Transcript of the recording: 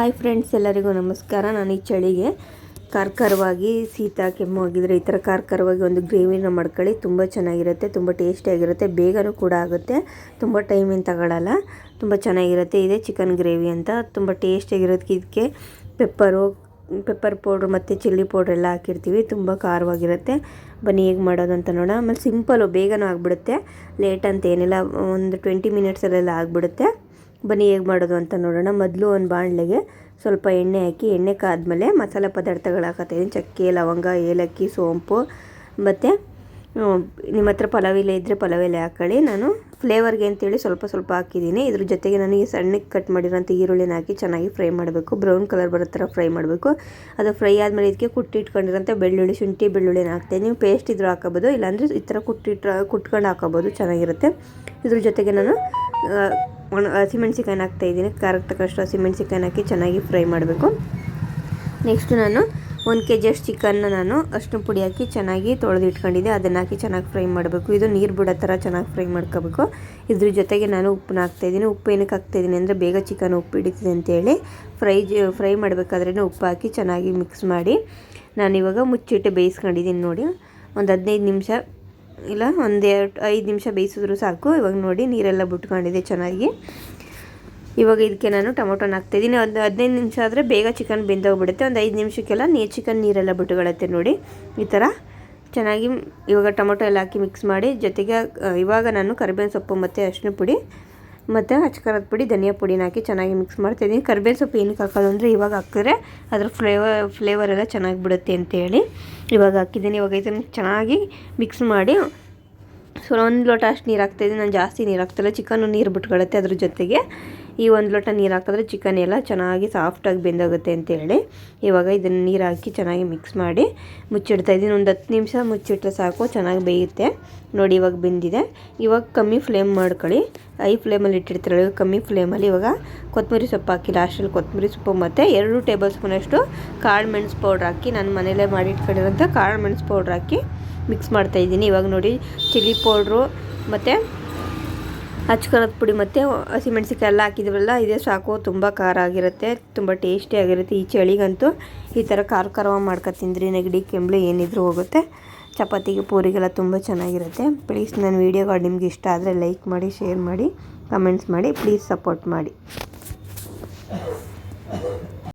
Hi friends ಎಲ್ಲರಿಗೂ ನಮಸ್ಕಾರ. ನಾನು ಈ ಚಳಿಗೆ ಕಾರ್ಕರವಾಗಿ ಶೀತ, ಕೆಮ್ಮು ಆಗಿದ್ದರೆ ಈ ಥರ ಕಾರ್ಕರವಾಗಿ ಒಂದು ಗ್ರೇವಿನ ಮಾಡ್ಕೊಳ್ಳಿ. ತುಂಬ ಚೆನ್ನಾಗಿರುತ್ತೆ, ತುಂಬ ಟೇಸ್ಟಿಯಾಗಿರುತ್ತೆ ಬೇಗನೂ ಕೂಡ ಆಗುತ್ತೆ. ತುಂಬ ಟೈಮಿಂದ ತಗೊಳ್ಳಲ್ಲ ತುಂಬ ಚೆನ್ನಾಗಿರುತ್ತೆ. ಇದೆ ಚಿಕನ್ ಗ್ರೇವಿ ಅಂತ, ತುಂಬ ಟೇಸ್ಟಿಯಾಗಿರೋದಕ್ಕೆ ಇದಕ್ಕೆ ಪೆಪ್ಪರು ಪೆಪ್ಪರ್ ಪೌಡ್ರ್ ಮತ್ತು ಚಿಲ್ಲಿ ಪೌಡ್ರ್ ಎಲ್ಲ ಹಾಕಿರ್ತೀವಿ. ತುಂಬ ಖಾರವಾಗಿರುತ್ತೆ. ಬನ್ನಿ ಹೇಗೆ ಮಾಡೋದು ಅಂತ ನೋಡೋಣ. ಆಮೇಲೆ ಸಿಂಪಲು ಬೇಗನೂ ಆಗಿಬಿಡುತ್ತೆ. ಲೇಟ್ ಅಂತ ಏನಿಲ್ಲ, ಒಂದು ಟ್ವೆಂಟಿ ಮಿನಿಟ್ಸಲ್ಲೆಲ್ಲ ಆಗಿಬಿಡುತ್ತೆ. ಬನ್ನಿ ಹೇಗೆ ಮಾಡೋದು ಅಂತ ನೋಡೋಣ. ಮೊದಲು ಒಂದು ಬಾಣಲೆಗೆ ಸ್ವಲ್ಪ ಎಣ್ಣೆ ಹಾಕಿ, ಎಣ್ಣೆ ಕಾದ್ಮೇಲೆ ಮಸಾಲೆ ಪದಾರ್ಥಗಳು ಹಾಕತ್ತೀನಿ ಚಕ್ಕೆ, ಲವಂಗ, ಏಲಕ್ಕಿ, ಸೋಂಪು, ಮತ್ತು ನಿಮ್ಮ ಹತ್ರ ಪಲಾವ್ ಎಲೆ ಇದ್ದರೆ ಪಲಾವ್ ಎಲೆ ಹಾಕ್ಕೊಳ್ಳಿ ನಾನು ಫ್ಲೇವರ್ಗೆ ಅಂತೇಳಿ ಸ್ವಲ್ಪ ಸ್ವಲ್ಪ ಹಾಕಿದ್ದೀನಿ. ಇದ್ರ ಜೊತೆಗೆ ನನಗೆ ಸಣ್ಣಕ್ಕೆ ಕಟ್ ಮಾಡಿರೋಂಥ ಈರುಳ್ಳಿನ ಹಾಕಿ ಚೆನ್ನಾಗಿ ಫ್ರೈ ಮಾಡಬೇಕು. ಬ್ರೌನ್ ಕಲರ್ ಬರೋ ಥರ ಫ್ರೈ ಮಾಡಬೇಕು. ಅದು ಫ್ರೈ ಆದಮೇಲೆ ಇದಕ್ಕೆ ಕುಟ್ಟಿಟ್ಕೊಂಡಿರೋಂಥ ಬೆಳ್ಳುಳ್ಳಿ, ಶುಂಠಿ ಬೆಳ್ಳುಳ್ಳಿನ ಹಾಕ್ತೀನಿ. ನೀವು ಪೇಸ್ಟ್ ಇದ್ರೂ ಹಾಕೋಬೋದು, ಇಲ್ಲಾಂದರೆ ಈ ಥರ ಕುಟ್ಟಿಟ್ಟ ಕುಟ್ಕೊಂಡು ಹಾಕೋಬೋದು, ಚೆನ್ನಾಗಿರುತ್ತೆ. ಇದ್ರ ಜೊತೆಗೆ ನಾನು ಒಣ ಹಸಿಮೆಣ್ಸಿಕಾಯಿನ ಹಾಕ್ತಾಯಿದ್ದೀನಿ ಖಾರಕ್ಕೆ ತಕ್ಕಷ್ಟು ಹಸಿಮೆಣ್ಸಿಕಾಯಿನ ಹಾಕಿ ಚೆನ್ನಾಗಿ ಫ್ರೈ ಮಾಡಬೇಕು. ನೆಕ್ಸ್ಟ್ ನಾನು ಒಂದು ಕೆ ಜಿಯಷ್ಟು ಚಿಕನ್ನ ನಾನು ಅಷ್ಟು ಪುಡಿ ಹಾಕಿ ಚೆನ್ನಾಗಿ ತೊಳೆದು ಇಟ್ಕೊಂಡಿದ್ದೆ ಅದನ್ನು ಹಾಕಿ ಚೆನ್ನಾಗಿ ಫ್ರೈ ಮಾಡಬೇಕು. ಇದು ನೀರು ಬಿಡೋ ಥರ ಚೆನ್ನಾಗಿ ಫ್ರೈ ಮಾಡ್ಕೋಬೇಕು. ಇದ್ರ ಜೊತೆಗೆ ನಾನು ಉಪ್ಪನ್ನ ಹಾಕ್ತಾಯಿದ್ದೀನಿ ಉಪ್ಪು ಏನಕ್ಕೆ ಹಾಕ್ತಾಯಿದ್ದೀನಿ ಅಂದರೆ ಬೇಗ ಚಿಕನ್ ಉಪ್ಪು ಹಿಡಿತಿದೆ ಅಂತೇಳಿ ಫ್ರೈ ಫ್ರೈ ಮಾಡಬೇಕಾದ್ರೇ ಉಪ್ಪು ಹಾಕಿ ಚೆನ್ನಾಗಿ ಮಿಕ್ಸ್ ಮಾಡಿ ನಾನಿವಾಗ ಮುಚ್ಚಿಟ್ಟು ಬೇಯಿಸ್ಕೊಂಡಿದ್ದೀನಿ ನೋಡಿ. ಒಂದು ಹದಿನೈದು ನಿಮಿಷ ಇಲ್ಲ, ಒಂದು ಎರಡು ಐದು ನಿಮಿಷ ಬೇಯಿಸಿದ್ರು ಸಾಕು. ಇವಾಗ ನೋಡಿ ನೀರೆಲ್ಲ ಬಿಟ್ಕೊಂಡಿದೆ ಚೆನ್ನಾಗಿ. ಇವಾಗ ಇದಕ್ಕೆ ನಾನು ಟೊಮೊಟೊನ ಹಾಕ್ತಿದ್ದೀನಿ. ಒಂದು ಹದಿನೈದು ನಿಮಿಷ ಆದರೆ ಬೇಗ ಚಿಕನ್ ಬೆಂದೋಗ್ಬಿಡುತ್ತೆ. ಒಂದು ಐದು ನಿಮಿಷಕ್ಕೆಲ್ಲ ನೀರು ಚಿಕನ್ ನೀರೆಲ್ಲ ಬಿಟ್ಟುಕೊಳ್ಳುತ್ತೆ ನೋಡಿ. ಈ ಥರ ಚೆನ್ನಾಗಿ ಇವಾಗ ಟೊಮೊಟೊ ಎಲ್ಲ ಹಾಕಿ ಮಿಕ್ಸ್ ಮಾಡಿ. ಜೊತೆಗೆ ಇವಾಗ ನಾನು ಕರಿಬೇವಿನ ಸೊಪ್ಪು ಮತ್ತು ಅರಿಶಿನ ಪುಡಿ ಮತ್ತು ಅಚ್ಕಾರದ ಪುಡಿ, ಧನಿಯಾ ಪುಡಿನ ಹಾಕಿ ಚೆನ್ನಾಗಿ ಮಿಕ್ಸ್ ಮಾಡ್ತಾಯಿದ್ದೀನಿ ಕರಿಬೇವಿನ ಸೊಪ್ಪು ಏನಕ್ಕೆ ಹಾಕೋದು ಅಂದರೆ ಇವಾಗ ಹಾಕಿದ್ರೆ ಅದರ ಫ್ಲೇವರ್ ಫ್ಲೇವರ್ ಎಲ್ಲ ಚೆನ್ನಾಗಿ ಬಿಡುತ್ತೆ ಅಂತೇಳಿ ಇವಾಗ ಹಾಕಿದ್ದೀನಿ. ಇವಾಗ ಇದನ್ನು ಚೆನ್ನಾಗಿ ಮಿಕ್ಸ್ ಮಾಡಿ. ಸೊ ಒಂದು ಲೋಟ ಅಷ್ಟು ನೀರು ಹಾಕ್ತಾಯಿದ್ದೀನಿ ನಾನು ಜಾಸ್ತಿ ನೀರು ಹಾಕ್ತಿಲ್ಲ ಚಿಕನ್ನು ನೀರು ಬಿಟ್ಕೊಳತ್ತೆ ಅದ್ರ ಜೊತೆಗೆ. ಈ ಒಂದು ಲೋಟ ನೀರು ಹಾಕಿದ್ರೆ ಚಿಕನ್ ಎಲ್ಲ ಚೆನ್ನಾಗಿ ಸಾಫ್ಟಾಗಿ ಬೆಂದೋಗುತ್ತೆ ಅಂತೇಳಿ. ಇವಾಗ ಇದನ್ನು ನೀರು ಹಾಕಿ ಚೆನ್ನಾಗಿ ಮಿಕ್ಸ್ ಮಾಡಿ ಮುಚ್ಚಿಡ್ತಾ ಇದ್ದೀನಿ ಒಂದು ಹತ್ತು ನಿಮಿಷ ಮುಚ್ಚಿಟ್ರೆ ಸಾಕು, ಚೆನ್ನಾಗಿ ಬೇಯುತ್ತೆ. ನೋಡಿ ಇವಾಗ ಬೆಂದಿದೆ. ಇವಾಗ ಕಮ್ಮಿ ಫ್ಲೇಮ್ ಮಾಡ್ಕೊಳ್ಳಿ. ಐ ಫ್ಲೇಮಲ್ಲಿ ಇಟ್ಟಿರ್ತೀರಲ್ಲ ಕಮ್ಮಿ ಫ್ಲೇಮಲ್ಲಿ ಇವಾಗ ಕೊತ್ತಂಬರಿ ಸೊಪ್ಪು ಹಾಕಿ ಲಾಸ್ಟಲ್ಲಿ ಕೊತ್ತಂಬರಿ ಸೊಪ್ಪು ಮತ್ತು ಎರಡು ಟೇಬಲ್ ಸ್ಪೂನಷ್ಟು ಕಾಳು ಮೆಣಸು ಪೌಡ್ರ್ ಹಾಕಿ ನಾನು ಮನೇಲೇ ಮಾಡಿಟ್ಕೊಂಡಿರೋಂಥ ಕಾಳು ಮೆಣಸು ಪೌಡ್ರ್ ಹಾಕಿ ಮಿಕ್ಸ್ ಮಾಡ್ತಾಯಿದ್ದೀನಿ ಇವಾಗ ನೋಡಿ ಚಿಲ್ಲಿ ಪೌಡ್ರು ಮತ್ತು ಹಚ್ಕರದ ಪುಡಿ ಮತ್ತು ಹಸಿಮೆಣ್ಸಿಕಾಯಿ ಎಲ್ಲ ಹಾಕಿದ್ವಲ್ಲ ಇದೇ ಸಾಕು. ತುಂಬ ಖಾರ ಆಗಿರುತ್ತೆ, ತುಂಬ ಟೇಸ್ಟಿ ಆಗಿರುತ್ತೆ. ಈ ಚಳಿಗಂತೂ ಈ ಥರ ಖಾರ ಖಾರವಾಗಿ ಮಾಡ್ಕೊ ತಿಂದ್ರಿ ನೆಗಡಿ ಕೆಂಬ್ಳು ಏನಿದ್ರು ಹೋಗುತ್ತೆ. ಚಪಾತಿಗೆ ಪೂರಿಗೆಲ್ಲ ತುಂಬ ಚೆನ್ನಾಗಿರುತ್ತೆ. ಪ್ಲೀಸ್ ನನ್ನ ವೀಡಿಯೋಗಳು ನಿಮ್ಗೆ ಇಷ್ಟ ಆದರೆ ಲೈಕ್ ಮಾಡಿ ಶೇರ್ ಮಾಡಿ ಕಮೆಂಟ್ಸ್ ಮಾಡಿ. ಪ್ಲೀಸ್ ಸಪೋರ್ಟ್ ಮಾಡಿ.